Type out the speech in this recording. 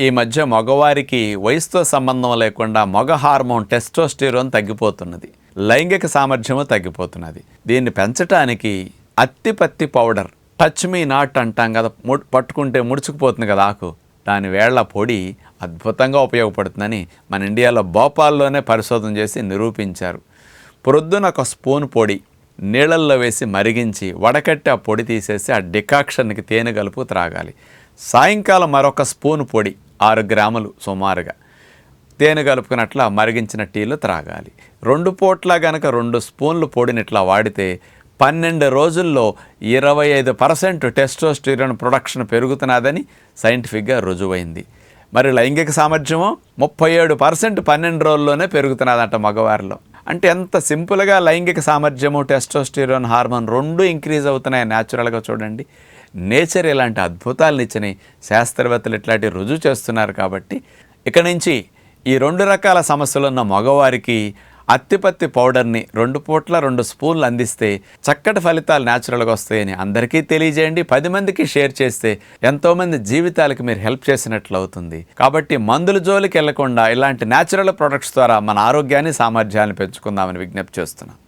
ఈ మధ్య మగవారికి వయసుతో సంబంధం లేకుండా మగ హార్మోన్ టెస్టోస్టిరోన్ తగ్గిపోతున్నది. లైంగిక సామర్థ్యము తగ్గిపోతున్నది. దీన్ని పెంచటానికి అత్తిపత్తి పౌడర్ టచ్ మీ నాట్ అంటాం కదా ము- పట్టుకుంటే ముడుచుకుపోతుంది కదా ఆకు. దాని వేళ్ళ పొడి అద్భుతంగా ఉపయోగపడుతుందని మన ఇండియాలో భోపాల్లోనే పరిశోధన చేసి నిరూపించారు. ప్రొద్దున ఒక స్పూన్ పొడి నీళ్ళల్లో వేసి మరిగించి వడకట్టి ఆ పొడి తీసేసి ఆ డికాక్షన్కి తేనె కలుపు త్రాగాలి. సాయంకాలం మరొక స్పూన్ పొడి ఆరు గ్రాములు సుమారుగా. తేనె కలుపుకున్నట్ల మరిగించిన టీలు త్రాగాలి. రెండు పూట్ల గనక రెండు స్పూన్లు పొడినట్లా వాడితే పన్నెండు రోజుల్లో ఇరవై ఐదు పర్సెంట్ టెస్టోస్టిరోన్ ప్రొడక్షన్ పెరుగుతున్నదని సైంటిఫిక్గా రుజువైంది. మరి లైంగిక సామర్థ్యము ముప్పై ఏడు పర్సెంట్ పన్నెండు రోజుల్లోనే పెరుగుతున్నదంట మగవారిలో. అంటే ఎంత సింపుల్గా లైంగిక సామర్థ్యము టెస్టోస్టిరోన్ హార్మోన్ రెండు ఇంక్రీజ్ అవుతున్నాయి న్యాచురల్గా చూడండి. నేచర్ ఇలాంటి అద్భుతాలను ఇచ్చినాయి శాస్త్రవేత్తలు ఇట్లాంటి రుజువు చేస్తున్నారు కాబట్టి ఇక నుంచి ఈ రెండు రకాల సమస్యలు ఉన్న మగవారికి అత్తిపత్తి పౌడర్ని రెండు పూట్ల రెండు స్పూన్లు అందిస్తే చక్కటి ఫలితాలు న్యాచురల్గా వస్తాయని అందరికీ తెలియజేయండి. పది మందికి షేర్ చేస్తే ఎంతోమంది జీవితాలకు మీరు హెల్ప్ చేసినట్లు అవుతుంది. కాబట్టి మందుల జోలికి వెళ్ళకుండా ఇలాంటి న్యాచురల్ ప్రొడక్ట్స్ ద్వారా మన ఆరోగ్యాన్ని సామర్థ్యాన్ని పెంచుకుందామని విజ్ఞప్తి చేస్తున్నాను